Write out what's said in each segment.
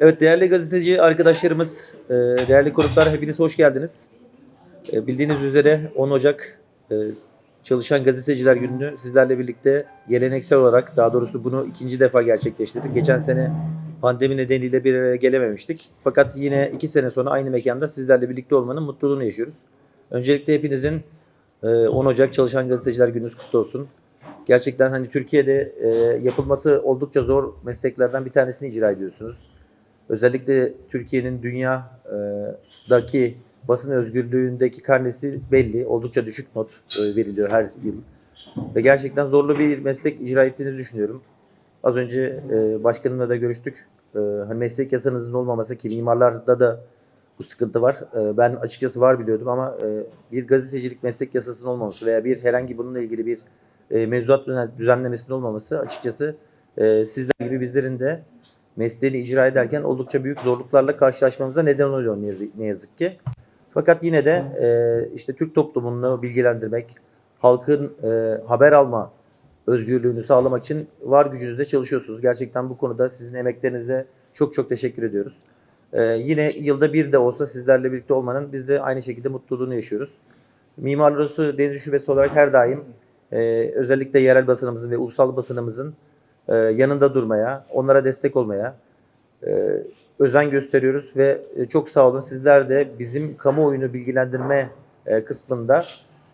Evet değerli gazeteci arkadaşlarımız, e, değerli konuklar hepiniz hoş geldiniz. E, Bildiğiniz üzere 10 Ocak e, Çalışan Gazeteciler Günü'nü sizlerle birlikte geleneksel olarak daha doğrusu bunu ikinci defa gerçekleştirdik. Geçen sene pandemi nedeniyle bir araya gelememiştik. Fakat yine iki sene sonra aynı mekanda sizlerle birlikte olmanın mutluluğunu yaşıyoruz. Öncelikle hepinizin e, 10 Ocak Çalışan Gazeteciler Gününüz kutlu olsun. Gerçekten hani Türkiye'de yapılması oldukça zor mesleklerden bir tanesini icra ediyorsunuz. Özellikle Türkiye'nin dünyadaki basın özgürlüğündeki karnesi belli. Oldukça düşük not e, veriliyor her yıl. Ve gerçekten zorlu bir meslek icra ettiğinizi düşünüyorum. Az önce e, başkanımla da görüştük. E, hani meslek yasanızın olmaması ki mimarlarda da bu sıkıntı var. Ben açıkçası var biliyordum ama bir gazetecilik meslek yasasının olmaması veya bir herhangi bununla ilgili bir mevzuat düzen- düzenlemesinin olmaması açıkçası sizler gibi bizlerin de mesleğini icra ederken oldukça büyük zorluklarla karşılaşmamıza neden oluyor ne yazık, ne yazık ki. Fakat yine de e, işte Türk toplumunu bilgilendirmek, halkın e, haber alma özgürlüğünü sağlamak için var gücünüzle çalışıyorsunuz. Gerçekten bu konuda sizin emeklerinize çok çok teşekkür ediyoruz. E, yine yılda bir de olsa sizlerle birlikte olmanın biz de aynı şekilde mutluluğunu yaşıyoruz. Mimarlar Odası Deniz Şubesi olarak her daim e, özellikle yerel basınımızın ve ulusal basınımızın e, yanında durmaya, onlara destek olmaya e, özen gösteriyoruz ve e, çok sağ olun. Sizler de bizim kamuoyunu bilgilendirme e, kısmında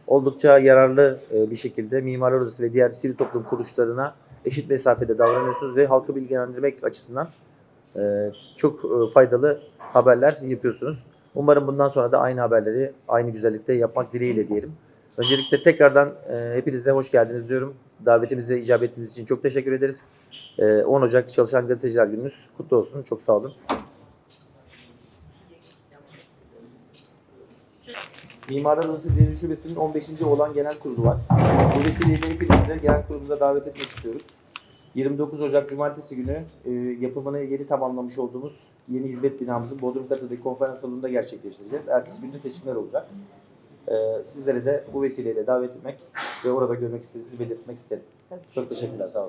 oldukça yararlı e, bir şekilde Mimarlar Odası ve diğer sivil toplum kuruluşlarına eşit mesafede davranıyorsunuz ve halkı bilgilendirmek açısından e, çok e, faydalı haberler yapıyorsunuz. Umarım bundan sonra da aynı haberleri aynı güzellikte yapmak dileğiyle diyelim. Öncelikle tekrardan e, hepinize hoş geldiniz diyorum. Davetimize icap ettiğiniz için çok teşekkür ederiz. E, 10 Ocak Çalışan Gazeteciler Gününüz kutlu olsun. Çok sağ olun. Mimarlar Odası Deniz Şubesi'nin 15. olan genel kurulu var. Bu vesileyle hepinizi genel kurulumuza davet etmek istiyoruz. 29 Ocak Cumartesi günü e, yapımını yeni tamamlamış olduğumuz yeni hizmet binamızın Bodrum katıdaki konferans salonunda gerçekleştireceğiz. Ertesi günde seçimler olacak. E, sizlere de bu vesileyle davet etmek ve orada görmek istediğimizi belirtmek isterim. Çok teşekkürler. Sağ olun.